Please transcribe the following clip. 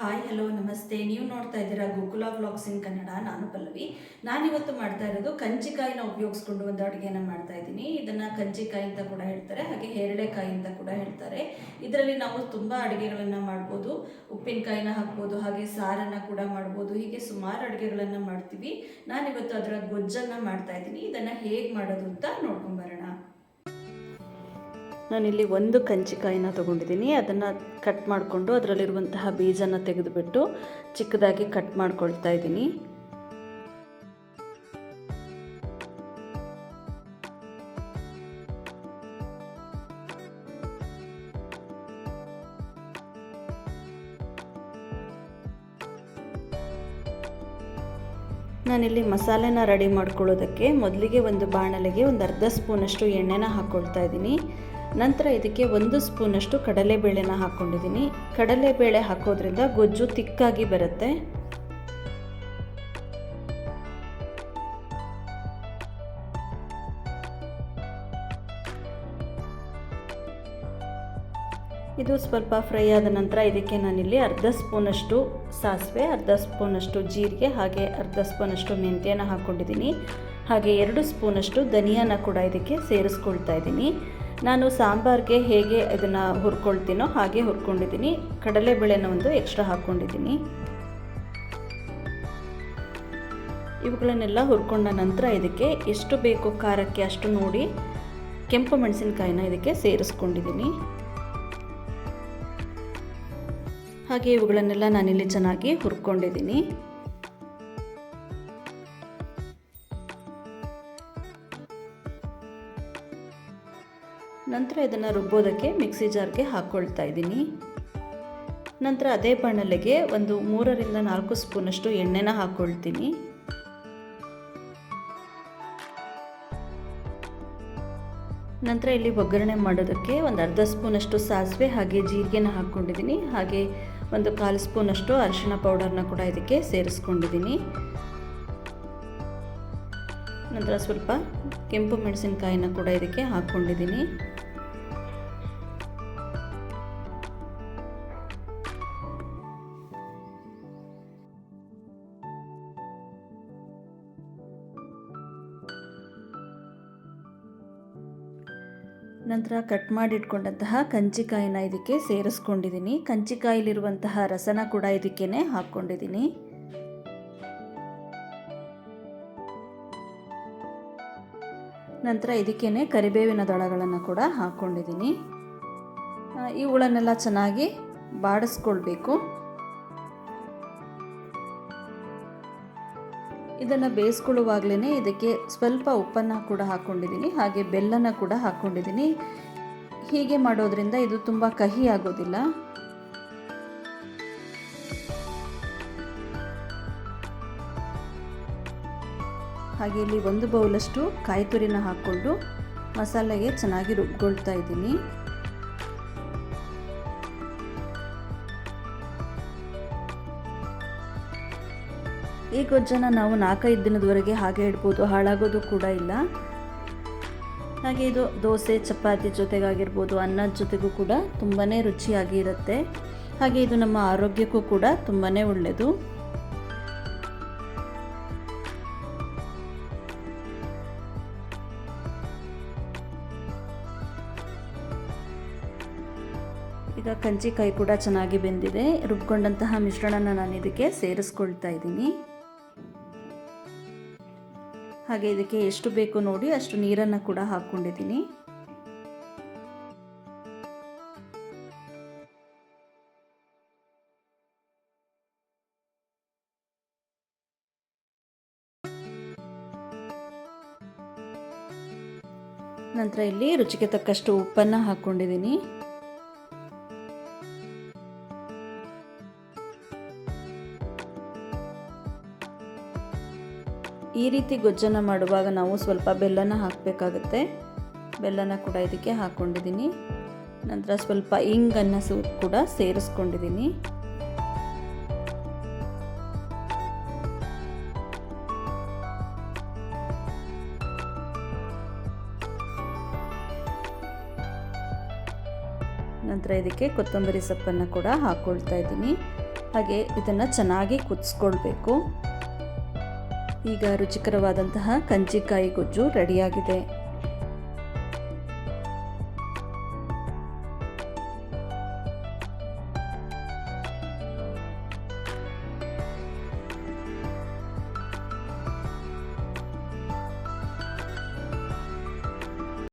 Hi hello ನಮಸ್ತೆ. ನೀವು ನೋಡ್ತಾ ಇದ್ದೀರಾ ಗೋಕುಲ ವ್ಲಾಗ್ಸ್ ಇನ್ ಕನ್ನಡ. ನಾನು ಪಲ್ಲವಿ. ನಾನಿವತ್ತು ಮಾಡ್ತಾ ಇರೋದು ಕಂಚಿಕಾಯಿನ ಉಪಯೋಗಿಸ್ಕೊಂಡು ಒಂದು ಅಡುಗೆನ ಮಾಡ್ತಾ ಇದ್ದೀನಿ. ಇದನ್ನು ಕಂಚಿಕಾಯಿ ಅಂತ ಕೂಡ ಹೇಳ್ತಾರೆ, ಹಾಗೆ ಹೇರಳೆಕಾಯಿ ಅಂತ ಕೂಡ ಹೇಳ್ತಾರೆ. ಇದರಲ್ಲಿ ನಾವು ತುಂಬ ಅಡುಗೆಗಳನ್ನು ಮಾಡ್ಬೋದು. ಉಪ್ಪಿನಕಾಯಿನ ಹಾಕ್ಬೋದು, ಹಾಗೆ ಸಾರನ್ನು ಕೂಡ ಮಾಡ್ಬೋದು. ಹೀಗೆ ಸುಮಾರು ಅಡುಗೆಗಳನ್ನು ಮಾಡ್ತೀವಿ. ನಾನಿವತ್ತು ಅದರ ಗೊಜ್ಜನ್ನು ಮಾಡ್ತಾ ಇದ್ದೀನಿ. ಇದನ್ನು ಹೇಗೆ ಮಾಡೋದು ಅಂತ ನೋಡ್ಕೊಂಬರೋಣ ನಾನಿಲ್ಲಿ ಒಂದು ಕಂಚಿಕಾಯಿನ ತೊಗೊಂಡಿದ್ದೀನಿ. ಅದನ್ನು ಕಟ್ ಮಾಡಿಕೊಂಡು ಅದರಲ್ಲಿರುವಂತಹ ಬೀಜನ ತೆಗೆದುಬಿಟ್ಟು ಚಿಕ್ಕದಾಗಿ ಕಟ್ ಮಾಡ್ಕೊಳ್ತಾ ಇದ್ದೀನಿ. ನಾನಿಲ್ಲಿ ಮಸಾಲೆನ ರೆಡಿ ಮಾಡ್ಕೊಳ್ಳೋದಕ್ಕೆ ಮೊದಲಿಗೆ ಒಂದು ಬಾಣಲೆಗೆ ಒಂದು ಅರ್ಧ ಸ್ಪೂನಷ್ಟು ಎಣ್ಣೆನ ಹಾಕ್ಕೊಳ್ತಾ ಇದ್ದೀನಿ. ನಂತರ ಇದಕ್ಕೆ ಒಂದು ಸ್ಪೂನಷ್ಟು ಕಡಲೆಬೇಳೆನ ಹಾಕ್ಕೊಂಡಿದ್ದೀನಿ. ಕಡಲೆಬೇಳೆ ಹಾಕೋದ್ರಿಂದ ಗೊಜ್ಜು ತಿಕ್ಕಾಗಿ ಬರುತ್ತೆ. ಇದು ಸ್ವಲ್ಪ ಫ್ರೈ ಆದ ನಂತರ ಇದಕ್ಕೆ ನಾನಿಲ್ಲಿ ಅರ್ಧ ಸ್ಪೂನಷ್ಟು ಸಾಸಿವೆ, ಅರ್ಧ ಸ್ಪೂನಷ್ಟು ಜೀರಿಗೆ, ಹಾಗೆ ಅರ್ಧ ಸ್ಪೂನಷ್ಟು ಮೆಂತ್ಯನ ಹಾಕ್ಕೊಂಡಿದ್ದೀನಿ. ಹಾಗೆ ಎರಡು ಸ್ಪೂನಷ್ಟು ಧನಿಯಾನ ಕೂಡ ಇದಕ್ಕೆ ಸೇರಿಸ್ಕೊಳ್ತಾ ಇದ್ದೀನಿ. ನಾನು ಸಾಂಬಾರ್ಗೆ ಹೇಗೆ ಅದನ್ನು ಹುರ್ಕೊಳ್ತೀನೋ ಹಾಗೆ ಹುರ್ಕೊಂಡಿದ್ದೀನಿ. ಕಡಲೆಬೇಳೆನ ಒಂದು ಎಕ್ಸ್ಟ್ರಾ ಹಾಕ್ಕೊಂಡಿದ್ದೀನಿ. ಇವುಗಳನ್ನೆಲ್ಲ ಹುರ್ಕೊಂಡ ನಂತರ ಇದಕ್ಕೆ ಎಷ್ಟು ಬೇಕು ಖಾರಕ್ಕೆ ಅಷ್ಟು ನೋಡಿ ಕೆಂಪು ಮೆಣಸಿನಕಾಯಿನ ಇದಕ್ಕೆ ಸೇರಿಸ್ಕೊಂಡಿದ್ದೀನಿ. ಹಾಗೆ ಇವುಗಳನ್ನೆಲ್ಲ ನಾನಿಲ್ಲಿ ಚೆನ್ನಾಗಿ ಹುರ್ಕೊಂಡಿದ್ದೀನಿ. ನಂತರ ಇದನ್ನು ರುಬ್ಬೋದಕ್ಕೆ ಮಿಕ್ಸಿ ಜಾರ್ಗೆ ಹಾಕ್ಕೊಳ್ತಾ ಇದ್ದೀನಿ. ನಂತರ ಅದೇ ಬಾಣಲೆಗೆ ಒಂದು ಮೂರರಿಂದ ನಾಲ್ಕು ಸ್ಪೂನಷ್ಟು ಎಣ್ಣೆನ ಹಾಕ್ಕೊಳ್ತೀನಿ ನಂತರ ಇಲ್ಲಿ ಒಗ್ಗರಣೆ ಮಾಡೋದಕ್ಕೆ ಒಂದು ಅರ್ಧ ಸ್ಪೂನಷ್ಟು ಸಾಸಿವೆ ಹಾಗೆ ಜೀರಿಗೆನ ಹಾಕ್ಕೊಂಡಿದ್ದೀನಿ. ಹಾಗೆ ಒಂದು ಕಾಲು ಸ್ಪೂನಷ್ಟು ಅರಿಶಿಣ ಪೌಡರ್ನ ಕೂಡ ಇದಕ್ಕೆ ಸೇರಿಸ್ಕೊಂಡಿದ್ದೀನಿ. ನಂತರ ಸ್ವಲ್ಪ ಕೆಂಪು ಮೆಣಸಿನಕಾಯಿನ ಕೂಡ ಇದಕ್ಕೆ ಹಾಕ್ಕೊಂಡಿದ್ದೀನಿ. ನಂತರ ಕಟ್ ಮಾಡಿಟ್ಕೊಂಡಂತಹ ಕಂಚಿಕಾಯಿನ ಇದಕ್ಕೆ ಸೇರಿಸ್ಕೊಂಡಿದ್ದೀನಿ. ಕಂಚಿಕಾಯಿಲಿರುವಂತಹ ರಸನ ಕೂಡ ಇದಕ್ಕೇನೆ ಹಾಕ್ಕೊಂಡಿದ್ದೀನಿ. ನಂತರ ಇದಕ್ಕೇನೆ ಕರಿಬೇವಿನ ದಳಗಳನ್ನು ಕೂಡ ಹಾಕ್ಕೊಂಡಿದ್ದೀನಿ. ಇವುಗಳನ್ನೆಲ್ಲ ಚೆನ್ನಾಗಿ ಬಾಡಿಸ್ಕೊಳ್ಬೇಕು. ಇದನ್ನು ಬೇಯಿಸ್ಕೊಳ್ಳುವಾಗಲೇ ಇದಕ್ಕೆ ಸ್ವಲ್ಪ ಉಪ್ಪನ್ನು ಕೂಡ ಹಾಕ್ಕೊಂಡಿದ್ದೀನಿ ಹಾಗೆ ಬೆಲ್ಲನ ಕೂಡ ಹಾಕ್ಕೊಂಡಿದ್ದೀನಿ ಹೀಗೆ ಮಾಡೋದ್ರಿಂದ ಇದು ತುಂಬ ಕಹಿ ಆಗೋದಿಲ್ಲ. ಹಾಗೆ ಇಲ್ಲಿ ಒಂದು ಬೌಲಷ್ಟು ಕಾಯಿ ತುರಿನ ಹಾಕ್ಕೊಂಡು ಮಸಾಲೆಗೆ ಚೆನ್ನಾಗಿ ರುಬ್ಕೊಳ್ತಾ ಇದ್ದೀನಿ. ಈ ಗೊಜ್ಜನ್ನು ನಾವು ನಾಲ್ಕೈದು ದಿನದವರೆಗೆ ಹಾಗೆ ಇಡ್ಬೋದು. ಹಾಳಾಗೋದು ಕೂಡ ಇಲ್ಲ. ಹಾಗೆ ಇದು ದೋಸೆ, ಚಪಾತಿ ಜೊತೆಗಾಗಿರ್ಬೋದು. ಅನ್ನದ ಜೊತೆಗೂ ಕೂಡ ತುಂಬಾ ರುಚಿಯಾಗಿ ಇರುತ್ತೆ. ಹಾಗೆ ಇದು ನಮ್ಮ ಆರೋಗ್ಯಕ್ಕೂ ಕೂಡ ತುಂಬಾ ಒಳ್ಳೆಯದು. ಈಗ ಕಂಚಿಕಾಯಿ ಕೂಡ ಚೆನ್ನಾಗಿ ಬೆಂದಿದೆ. ರುಬ್ಕೊಂಡಂತಹ ಮಿಶ್ರಣನ ನಾನು ಇದಕ್ಕೆ ಸೇರಿಸ್ಕೊಳ್ತಾ ಇದ್ದೀನಿ. ಹಾಗೆ ಇದಕ್ಕೆ ಎಷ್ಟು ಬೇಕು ನೋಡಿ ಅಷ್ಟು ನೀರನ್ನು ಕೂಡ ಹಾಕ್ಕೊಂಡಿದ್ದೀನಿ. ನಂತರ ಇಲ್ಲಿ ರುಚಿಗೆ ತಕ್ಕಷ್ಟು ಉಪ್ಪನ್ನು ಹಾಕ್ಕೊಂಡಿದ್ದೀನಿ. ಈ ರೀತಿ ಗೊಜ್ಜನ್ನು ಮಾಡುವಾಗ ನಾವು ಸ್ವಲ್ಪ ಬೆಲ್ಲನ ಹಾಕಬೇಕಾಗುತ್ತೆ. ಬೆಲ್ಲನ ಕೂಡ ಇದಕ್ಕೆ ಹಾಕ್ಕೊಂಡಿದ್ದೀನಿ ನಂತರ ಸ್ವಲ್ಪ ಇಂಗನ್ನು ಸು ಕೂಡ ಸೇರಿಸ್ಕೊಂಡಿದ್ದೀನಿ. ನಂತರ ಇದಕ್ಕೆ ಕೊತ್ತಂಬರಿ ಸೊಪ್ಪನ್ನು ಕೂಡ ಹಾಕ್ಕೊಳ್ತಾ ಇದ್ದೀನಿ. ಹಾಗೆ ಇದನ್ನು ಚೆನ್ನಾಗಿ ಕುದಿಸ್ಕೊಳ್ಬೇಕು. ಈಗ ರುಚಿಕರವಾದಂತಹ ಕಂಚಿಕಾಯಿ ಗೊಜ್ಜು ರೆಡಿಯಾಗಿದೆ